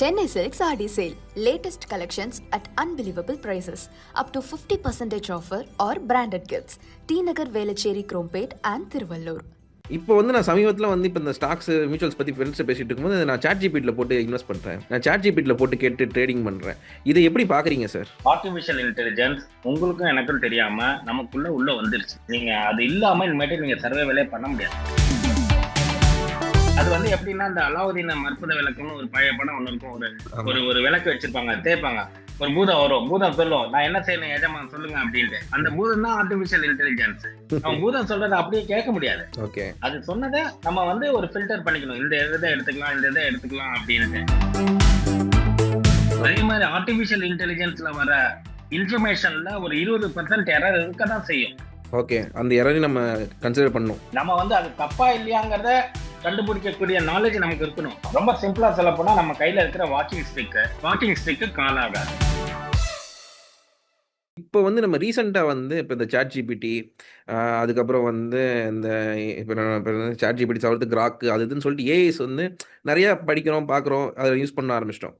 Chennai Silks RD sale. Latest collections at unbelievable prices. Up to 50% offer or branded gifts. T Nagar Velachery Krompet and Thiruvallur. இப்போ வந்து நான் சமீபத்தில் வந்து இப்போ இந்த ஸ்டாக்ஸ் மியூச்சுவல்ஸ் பற்றி ஃப்ரெண்ட்ஸ் பேசிட்டு இருக்கும்போது நான் சாட் ஜிபிட்டில் போட்டு இன்வெஸ்ட் பண்ணுறேன் நான் சாட் ஜிபிட்டில் போட்டு கேட்டு ட்ரேடிங் பண்ணுறேன் இதை எப்படி பார்க்குறீங்க சார் ஆர்டிஃபிஷியல் இன்டெலிஜென்ஸ் உங்களுக்கும் எனக்கும் தெரியாம நமக்குள்ள உள்ள வந்துருச்சு நீங்க அது இல்லாம இனிமேட்டு நீங்க சர்வே வேலையை பண்ண முடியாது அது வந்து எப்படின்னா இந்த அலாவுதீன் மற்புத விளக்குன்னு ஒரு பழைய படம் ஒன்று இருக்கும். ஒரு ஒரு ஒரு விளக்கு வச்சிருப்பாங்க தேய்ப்பாங்க. ஒரு பூதம் வரும். பூதம் சொல்லும் நான் என்ன செய்யணும் எஜமான் சொல்லுங்க அப்படின்ட்டு. அந்த பூதம் தான் ஆர்டிஃபிஷியல் இன்டெலிஜென்ஸ் அவன் பூதம் சொல்றதை அப்படியே கேட்க முடியாது. ஓகே. அது சொன்னதை நம்ம வந்து ஒரு ஃபில்டர் பண்ணிக்கணும். இந்த இதை எடுத்துக்கலாம் இந்த இதை எடுத்துக்கலாம் அப்படின்ட்டு. அதே மாதிரி ஆர்டிஃபிஷியல் இன்டெலிஜென்ஸ்ல வர இன்ஃபர்மேஷன்ல ஒரு இருபது பர்சன்ட் எரர் இருக்க தான் செய்யும். ஓகே. அந்த எரரையும் நம்ம கன்சிடர் பண்ணணும். நம்ம வந்து அது தப்பா இல்லையாங்கிறத கண்டுபிடிக்கக்கூடிய நாலேஜ் நமக்கு இருக்கணும். ரொம்ப சிம்பிளா சொல்ல போனா நம்ம கையில இருக்கிற வாக்கிங் ஸ்டிக் வாக்கிங் ஸ்டிக்கு காலாகாது. இப்போ வந்து நம்ம ரீசெண்டாக வந்து இப்போ இந்த சாட் ஜிபிடி அதுக்கப்புறம் வந்து இந்த இப்போ நான் சாட் ஜிபிடி தவிர்த்து கிராக்கு அது இதுன்னு சொல்லிட்டு ஏஐஸ் வந்து நிறையா படிக்கிறோம் பார்க்குறோம் அதை யூஸ் பண்ண ஆரம்பிச்சிட்டோம்.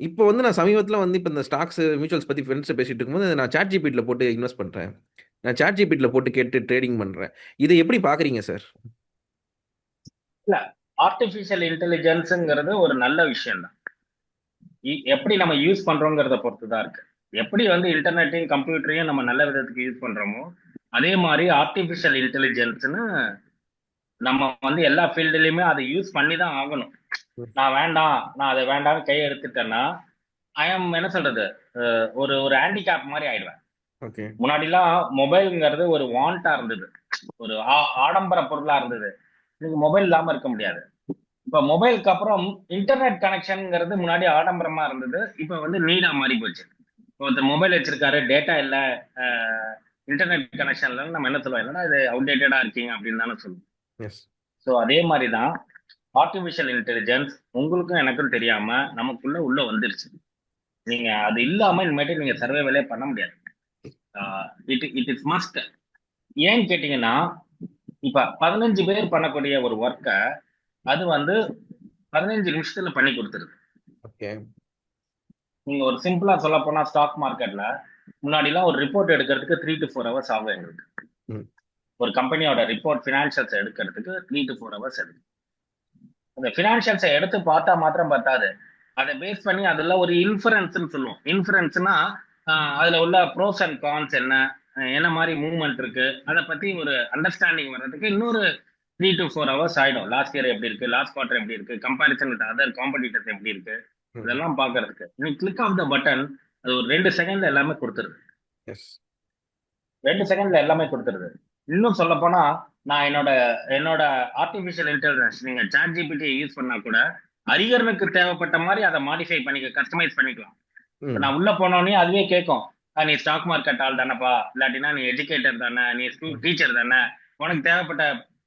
இப்போ வந்து நான் சமீபத்தில் வந்து இப்போ இந்த ஸ்டாக்ஸ் மியூச்சுவல்ஸ் பற்றி ஃப்ரெண்ட்ஸ் பேசிட்டு இருக்கும்போது நான் சாட் ஜிபிட்டில் போட்டு இன்வெஸ்ட் பண்ணுறேன் நான் சாட் ஜிபிட்டில் போட்டு கேட்டு ட்ரேடிங் பண்ணுறேன் இதை எப்படி பார்க்குறீங்க சார் ஆர்டிஃபிஷியல் இன்டெலிஜென்ஸுங்கிறது ஒரு நல்ல விஷயம் தான் எப்படி நம்ம யூஸ் பண்றோங்கிறத பொறுத்து தான் இருக்கு. எப்படி வந்து இன்டர்நெட்டையும் கம்ப்யூட்டரையும் நம்ம நல்ல விதத்துக்கு யூஸ் பண்றோமோ அதே மாதிரி ஆர்டிஃபிஷியல் இன்டெலிஜென்ஸ்னு நம்ம வந்து எல்லா ஃபீல்டுலயுமே அதை யூஸ் பண்ணி தான் ஆகணும். நான் வேண்டாம் நான் அதை வேண்டாம் கை எடுத்துட்டேன்னா ஐஎம் என்ன சொல்றது? ஒரு ஒரு ஹேண்டிகேப் மாதிரி ஆயிடுவேன். முன்னாடிலாம் மொபைல்ங்கிறது ஒரு வாண்டா இருந்தது. ஒரு ஆ- ஆடம்பர பொருளா இருந்தது. இன்னைக்கு மொபைல் இல்லாம இருக்க முடியாது. இப்ப மொபைலுக்கு அப்புறம் இன்டர்நெட் கனெக்ஷன்ங்கிறது முன்னாடி ஆடம்பரமா இருந்தது. இப்ப வந்து நீடா மாறி போச்சு. ஒருத்தர் மொபைல் வச்சிருக்காரு டேட்டா இல்ல இன்டர்நெட் கனெக்ஷன் இல்லைன்னு நம்ம என்ன சொல்லுவோம்? இல்லைன்னா இது அவுடேட்டடா இருக்கீங்க அப்படின்னு தானே சொல்லுவோம். ஸோ அதே மாதிரி தான் ஆர்டிஃபிஷியல் இன்டெலிஜென்ஸ் உங்களுக்கும் எனக்கும் தெரியாம நமக்குள்ள உள்ள வந்துருச்சு. நீங்க அது இல்லாம இனிமேட்டு நீங்க சர்வே வேலையை பண்ண முடியாது. இட் இட் இஸ் மஸ்ட் ஏன்னு கேட்டீங்கன்னா இப்ப பதினஞ்சு பேர் பண்ணக்கூடிய ஒரு ஒர்க்கை அது வந்து பதினஞ்சு நிமிஷத்துல பண்ணி கொடுத்துருது. ஓகே. நீங்க ஒரு சிம்பிளா சொல்ல போனா ஸ்டாக் மார்க்கெட்ல முன்னாடிலாம் ஒரு ரிப்போர்ட் எடுக்கிறதுக்கு த்ரீ டு ஃபோர் ஹவர்ஸ் ஆகும் எங்களுக்கு. ஒரு கம்பெனியோட ரிப்போர்ட் ஃபினான்ஷியல்ஸ் எடுக்கிறதுக்கு த்ரீ டு ஃபோர் ஹவர்ஸ் எடுக்கும். அந்த ஃபினான்ஷியல்ஸை எடுத்து பார்த்தா மாத்திரம் பத்தாது. அதை பேஸ் பண்ணி அதுல ஒரு இன்ஃபரன்ஸ்னு சொல்லுவோம். இன்ஃபரன்ஸ்னா அதுல உள்ள ப்ரோஸ் அண்ட் கான்ஸ் என்ன? என்ன மாதிரி மூவ்மெண்ட் இருக்கு? அதை பத்தி ஒரு அண்டர்ஸ்டாண்டிங் வர்றதுக்கு இன்னொரு த்ரீ டு ஃபோர் ஹவர்ஸ் ஆயிடும். லாஸ்ட் இயர் எப்படி இருக்கு? லாஸ்ட் குவார்டர் எப்படி இருக்கு? கம்பேரிசன் வித் அதர் காம்படிட்டர்ஸ் எப்படி இருக்கு. இதெல்லாம் பாக்குறதுக்கு. நீ கிளிக் ஆஃப் த பட்டன் அது ஒரு ரெண்டு செகண்ட்ல எல்லாமே கொடுத்துருது ரெண்டு செகண்ட்ல எல்லாமே கொடுத்துருது. இன்னும் சொல்ல போனா நான் என்னோட என்னோட ஆர்டிஃபிஷியல் இன்டெலிஜென்ஸ் நீங்க சாட் ஜிபிடி யூஸ் பண்ணா கூட அரியர்னுக்கு தேவைப்பட்ட மாதிரி அதை மாடிஃபை பண்ணிக்க கஸ்டமைஸ் பண்ணிக்கலாம். நான் உள்ள போனோடனே அதுவே கேட்கும். "ஆ, நீ ஸ்டாக் மார்க்கெட் ஆள் தானேப்பா. இல்லாட்டினா நீ எஜுகேட்டர் தானே நீ ஸ்கூல் டீச்சர் தானே. உனக்கு தேவைப்பட்ட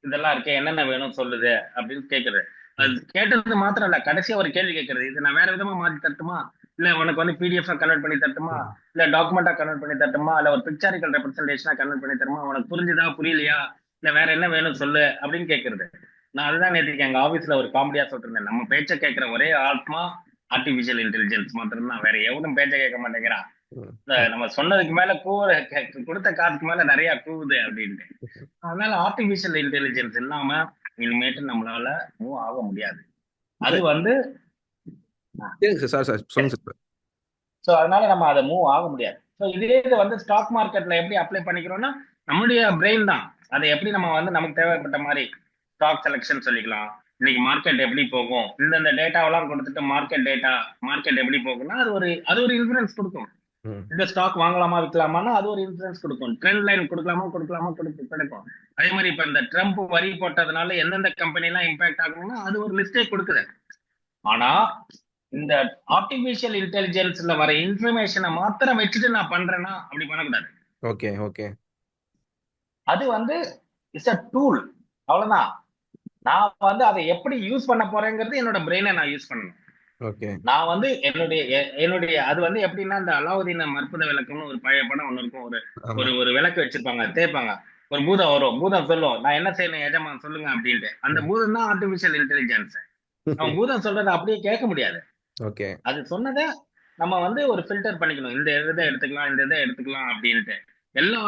இதெல்லாம் இருக்கே என்னென்ன வேணும் சொல்லுது அப்படின்னு கேக்குறது அது கேட்டது மாத்திரம் இல்ல கடைசியா ஒரு கேள்வி கேட்கறது இது நான் வேற விதமா மாத்தி தரட்டுமா? இல்ல உனக்கு வந்து பிடிஎஃப் கன்வெர்ட் பண்ணி தரட்டுமா? இல்ல டாக்குமெண்டா கன்வெர்ட் பண்ணி தரட்டுமா? இல்ல ஒரு பிக்சாரிக்கல் ரெப்ரஸன்டேஷனா கன்வெர்ட் பண்ணி தருமா உனக்கு புரிஞ்சுதா புரியலையா? இல்ல வேற என்ன வேணும் சொல்லு அப்படின்னு கேக்குறது. நான் அதுதான் நேற்றுக்கு எங்க ஆபீஸ்ல ஒரு காமெடியா சொல்லிருந்தேன். நம்ம பேச்ச கேட்கிற ஒரே ஆத்மா ஆர்டிபிஷியல் இன்டெலிஜென்ஸ் மாத்திரம் தான் வேற எவனும் பேச்ச கேட்க மாட்டேங்கிறான். நம்ம சொன்னதுக்கு மேல கூவ கே- கொடுத்த காசுக்கு மேல நிறைய கூவுது அப்படின்ட்டு. அதனால ஆர்டிபிஷியல் இன்டெலிஜென்ஸ் இல்லாம இனிமேட்டு நம்மளால மூவ் ஆக முடியாது. அது வந்து சோ அதனால நம்ம அதை மூவ் ஆக முடியாது. ஸோ இதே இது வந்து ஸ்டாக் மார்க்கெட்ல எப்படி அப்ளை பண்ணிக்கிறோம்னா நம்மளுடைய பிரெயின் தான். அதை எப்படி நம்ம வந்து நமக்கு தேவைப்பட்ட மாதிரி ஸ்டாக் செலெக்ஷன் சொல்லிக்கலாம். இன்னைக்கு மார்க்கெட் எப்படி போகும்? இந்தந்த டேட்டாவெல்லாம் கொடுத்துட்டு மார்க்கெட் டேட்டா மார்க்கெட் எப்படி போகும்னா அது ஒரு அது ஒரு இன்ஃபுளுன்ஸ் கொடுக்கும். இந்த ஸ்டாக் வாங்கலாமா விற்கலாமான்னா அது ஒரு இன்சூரன்ஸ் கொடுக்கும். ட்ரெண்ட் லைன் கொடுக்கலாமா கொடுக்கலாமா கொடுக்கும் கிடைக்கும். அதே மாதிரி இப்ப இந்த ட்ரம்ப் வரி போட்டதுனால எந்தெந்த கம்பெனி எல்லாம் இம்பாக்ட் ஆகணும்னா அது ஒரு லிஸ்டே கொடுக்குது. ஆனா இந்த ஆர்டிபிஷியல் இன்டெலிஜென்ஸ்ல வர இன்ஃபர்மேஷனை மாத்திரம் வச்சுட்டு நான் பண்றேன்னா அப்படி பண்ணக்கூடாது. Okay okay. அது வந்து இட்ஸ் அ டூல் அவ்வளவுதான். நான் வந்து அதை எப்படி யூஸ் பண்ண போறேங்கிறது என்னோட பிரெயினை நான் யூஸ் பண்ணணும். நான் வந்து என்னுடைய என்னுடைய அது வந்து எப்படின்னா இந்த அலாவுதீன் மற்புத விளக்குன்னு ஒரு பழைய படம் ஒண்ணு இருக்கும். ஒரு ஒரு ஒரு விளக்கு வச்சிருப்பாங்க தேய்ப்பாங்க. ஒரு பூதம் வரும். பூதம் சொல்லும் நான் என்ன செய்யணும் எஜமான் சொல்லுங்க அப்படின்ட்டு. அந்த பூதம் தான் ஆர்டிபிஷியல் இன்டெலிஜென்ஸ் அவன் பூதம் சொல்றதை அப்படியே கேட்க முடியாது. ஓகே. அது சொன்னதை நம்ம வந்து ஒரு ஃபில்டர் பண்ணிக்கணும். இந்த இதை எடுத்துக்கலாம் இந்த இதை எடுத்துக்கலாம் அப்படின்ட்டு. எல்லா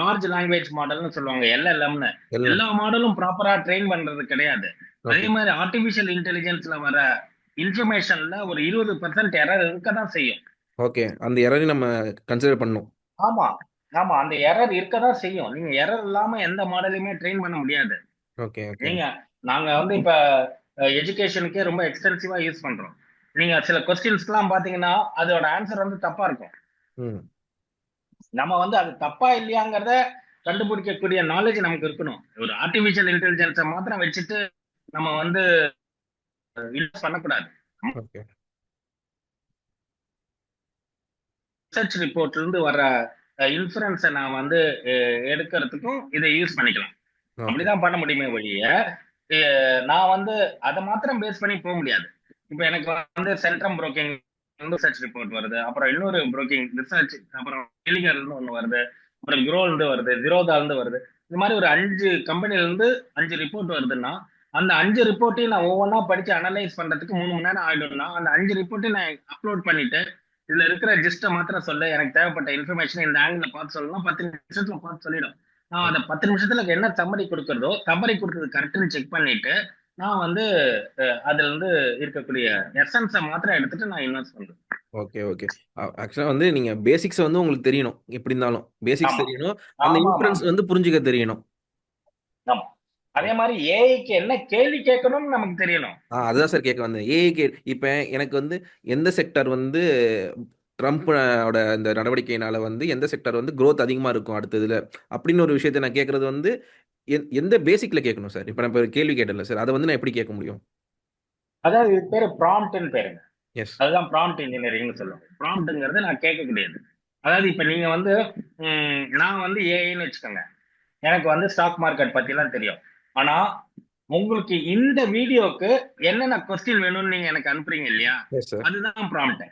லார்ஜ் லாங்குவேஜ் மாடல்னு சொல்லுவாங்க எல்எல்எம்னு எல்லா மாடலும் ப்ராப்பரா ட்ரெயின் பண்றது கிடையாது. அதே மாதிரி ஆர்டிபிஷியல் இன்டெலிஜென்ஸ்ல வர இன்ஃபர்மேஷன்ல ஒரு இருபது பர்சன்ட் எரர் இருக்க தான் செய்யும். ஓகே அந்த எரரையும் நம்ம கன்சிடர் பண்ணணும். ஆமா ஆமா அந்த எரர் இருக்க தான் செய்யும். நீங்க எரர் இல்லாம எந்த மாடலையுமே ட்ரெயின் பண்ண முடியாது. ஓகே நீங்க நாங்க வந்து இப்ப எஜுகேஷனுக்கே ரொம்ப எக்ஸ்டென்சிவா யூஸ் பண்றோம். நீங்க சில கொஸ்டின்ஸ்க்குலாம் பாத்தீங்கன்னா அதோட ஆன்சர் வந்து தப்பா இருக்கும். ம். நம்ம வந்து அது தப்பா இல்லையாங்கிறத கண்டுபிடிக்கக்கூடிய நாலேஜ் நமக்கு இருக்கணும். ஒரு ஆர்டிபிஷியல் இன்டெலிஜென்ஸை மாத்திரம் வச்சுட்டு நம்ம வந்து பண்ணக்கூடாது. ரிசர்ச் ரிப்போர்ட்ல இருந்து வர இன்ஃபரன்ஸை நான் வந்து எடுக்கிறதுக்கும் இதை யூஸ் பண்ணிக்கலாம். அப்படிதான் பண்ண முடியுமே அஹ், நான் வந்து அதை மாத்திரம் பேஸ் பண்ணி போக முடியாது. இப்போ எனக்கு வந்து சென்ட்ரம் புரோக்கிங் ரிசர்ச் ரிப்போர்ட் வருது அப்புறம் இன்னொரு புரோக்கிங் ரிசர்ச் அப்புறம் எலிகர்னு ஒன்று வருது அப்புறம் குரோல் இருந்து வருது ஜிரோதா இருந்து வருது. இந்த மாதிரி ஒரு அஞ்சு கம்பெனில இருந்து அஞ்சு ரிப்போர்ட் வருதுன்னா அந்த அஞ்சு ரிப்போர்ட்டையும் நான் ஒவ்வொன்றா படிச்சு அனலைஸ் பண்றதுக்கு மூணு மணி நேரம் ஆயிடும்னா அந்த அஞ்சு ரிப்போர்ட்டையும் நான் அப்லோட் பண்ணிட்டு இதுல இருக்கிற ஜிஸ்ட்டை மாத்திரம் சொல்ல. எனக்கு தேவைப்பட்ட இன்ஃபர்மேஷன் இந்த ஆங்கிள் பார்த்து சொல்லணும் பத்து நிமிஷத்துல பார்த்து சொல்லிடும். நான் அந்த பத்து நிமிஷத்துல என்ன சம்மரி கொடுக்கறதோ சம்மரி கொடுத்தது கரெக்ட்னு செக் பண்ணிட்டு நான் வந்து அதுல இருந்து இருக்கக்கூடிய எசன்ஸை மாத்திரம் எடுத்துட்டு நான் இன்வெஸ்ட் பண்றேன். Okay okay. ஆக்சுவலாக வந்து நீங்க பேசிக்ஸ் வந்து உங்களுக்கு தெரியணும். எப்படி இருந்தாலும். பேசிக்ஸ் தெரியணும். அந்த இன்ஃபரன்ஸ் வந்து புரிஞ்சுக்க தெரியணும். ஆமா. அதே மாதிரி ஏஐக்கு என்ன கேள்வி கேட்கணும்னு நமக்கு தெரியணும். அதுதான் சார் கேட்க வந்தேன். ஏஐ இப்போ எனக்கு வந்து எந்த செக்டர் வந்து ட்ரம்ப்போட இந்த நடவடிக்கையினால வந்து எந்த செக்டர் வந்து growth அதிகமாக இருக்கும் அடுத்ததுல அப்படின்னு ஒரு விஷயத்தை நான் கேட்கறது வந்து எந்- எந்த பேசிக்ல கேட்கணும் சார் இப்போ நான் கேள்வி கேட்டேன்ல சார் அதை வந்து நான் எப்படி கேட்க முடியும்? அதாவது இது பேரு ப்ராம்ப்ட்னு பேருங்க. எஸ் அதுதான் ப்ராம்ப்ட் இன்ஜினியரிங்னு சொல்லுவோம் ப்ராம்ப்ட்ங்கிறது நான் கேட்கக்கூடியது அதாவது இப்ப நீங்க வந்து நான் வந்து ஏஐன்னு வச்சுக்கோங்க. எனக்கு வந்து ஸ்டாக் மார்க்கெட் பத்திலாம் தெரியும். ஆனா உங்களுக்கு இந்த வீடியோக்கு என்னென்ன கொஸ்டின் வேணும்னு நீங்க எனக்கு அனுப்புறீங்க இல்லையா? அதுதான் ப்ராம்ப்ட்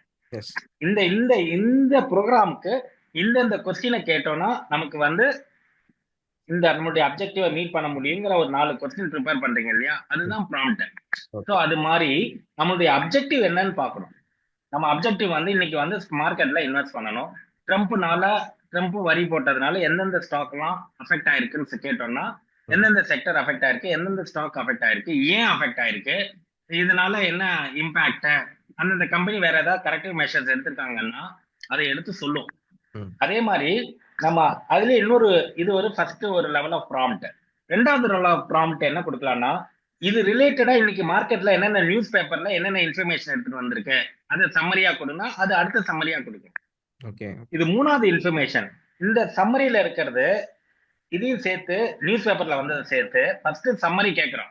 இந்த இந்த இந்த ப்ரோக்ராமுக்கு இந்தந்த கொஸ்டினை கேட்டோம்னா நமக்கு வந்து இந்த நம்மளுடைய அப்ஜெக்டிவை மீட் பண்ண முடியுங்கிற ஒரு நாலு கொஸ்டின் ப்ரிப்பேர் பண்றீங்க இல்லையா? அதுதான் ப்ராம்ப்ட் ஸோ அது மாதிரி நம்மளுடைய அப்ஜெக்டிவ் என்னன்னு பார்க்கணும். நம்ம அப்ஜெக்டிவ் வந்து இன்னைக்கு வந்து மார்க்கெட்ல இன்வெஸ்ட் பண்ணணும். ட்ரம்ப்னால ட்ரம்ப் வரி போட்டதுனால எந்தெந்த ஸ்டாக்லாம் அஃபெக்ட் ஆயிருக்குன்னு கேட்டோம்னா எந்தெந்த செக்டர் அஃபெக்ட் ஆயிருக்கு எந்தெந்த ஸ்டாக் அஃபெக்ட் ஆயிருக்கு ஏன் அஃபெக்ட் ஆயிருக்கு இதனால என்ன இம்பாக்ட் அந்தந்த கம்பெனி வேற ஏதாவது கரெக்டிவ் மெஷர்ஸ் எடுத்திருக்காங்கன்னா அதை எடுத்து சொல்லும். அதே மாதிரி நம்ம அதுல இன்னொரு இது ஒரு ஃபர்ஸ்ட் ஒரு லெவல் ஆஃப் ப்ராம்ப்ட் ரெண்டாவது லெவல் ஆஃப் ப்ராம்ப்ட் என்ன கொடுக்கலாம்னா இது ரிலேட்டடா இன்னைக்கு மார்க்கெட்ல என்னென்ன நியூஸ் பேப்பர்ல என்னென்ன இன்ஃபர்மேஷன் எடுத்துட்டு வந்திருக்கு அதை சம்மரியா கொடுனா அது அடுத்த சம்மரியா கொடுக்கும். ஓகே. இது மூணாவது இன்ஃபர்மேஷன் இந்த சம்மரியில இருக்கிறது இதையும் சேர்த்து நியூஸ் பேப்பர்ல வந்ததை சேர்த்து ஃபர்ஸ்ட் சம்மரி கேட்கிறோம்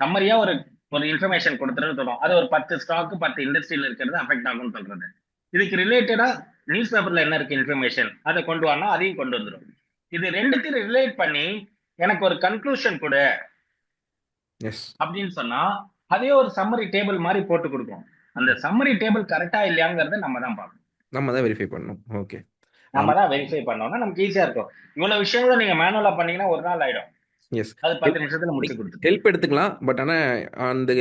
சம்மரியா ஒரு ஒரு இன்ஃபர்மேஷன் கொடுத்துருன்னு சொல்றோம். அது ஒரு பத்து ஸ்டாக் பத்து இண்டஸ்ட்ரியில இருக்கிறது அஃபெக்ட் ஆகும்னு சொல்றது. இதுக்கு ரிலேட்டடா நியூஸ் பேப்பர்ல என்ன இருக்கு இன்ஃபர்மேஷன் அதை கொண்டு வானா அதையும் கொண்டு வந்துடும் இது ரெண்டுத்தையும் ரிலேட் பண்ணி எனக்கு ஒரு கன்க்ளூஷன் கொடு. அப்படின்னு சொன்னா அதே ஒரு சம்மரி டேபிள் மாதிரி போட்டு கொடுக்கும். அந்த சம்மரி டேபிள் கரெக்டா இல்லையாங்கிறத நம்ம தான் பார்க்கணும். நம்ம தான் வெரிஃபை பண்ணணும். ஓகே நம்ம தான் வெரிஃபை பண்ணோம்னா நமக்கு ஈஸியா இருக்கும். இவ்வளவு விஷயங்களை நீங்க மேனுவலா பண்ணீங்கன்னா ஒரு நாள் ஆயிடும். எஸ் அது பத்து நிமிஷத்துல முடிச்சு கொடுத்துட்டு ஹெல்ப் எடுத்துக்கலாம் பட் ஆனால் அந்த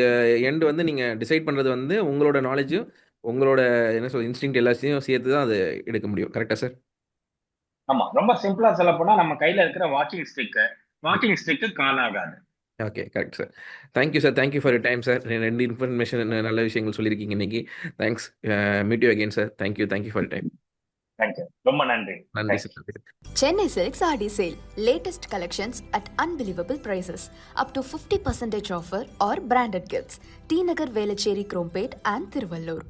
எண்ட் வந்து நீங்கள் டிசைட் பண்ணுறது வந்து உங்களோட நாலேஜும் உங்களோட என்ன சொல் இன்ஸ்டிங் எல்லாத்தையும் சேர்த்து தான் அது எடுக்க முடியும். கரெக்டாக சார் ஆமா. ரொம்ப சிம்பிளா சொல்ல போனா நம்ம கையில இருக்கிற வாக்கிங் ஸ்டிக் வாக்கிங் ஸ்டிக்கு கால் ஆகாது okay correct sir thank you sir thank you for time sir ரெண்டு இன்ஃபர்மேஷன் நல்ல விஷயங்கள் சொல்லியிருக்கீங்க இன்னைக்கு. Thanks meet you again sir thank you thank you for time ரொம்ப நன்றி நன்றி Thank you. Sir Chennai Silks RD Sale. Latest collections at unbelievable prices. Up to 50% offer or branded gifts. T Nagar Velachery Krompet and Tiruvallur.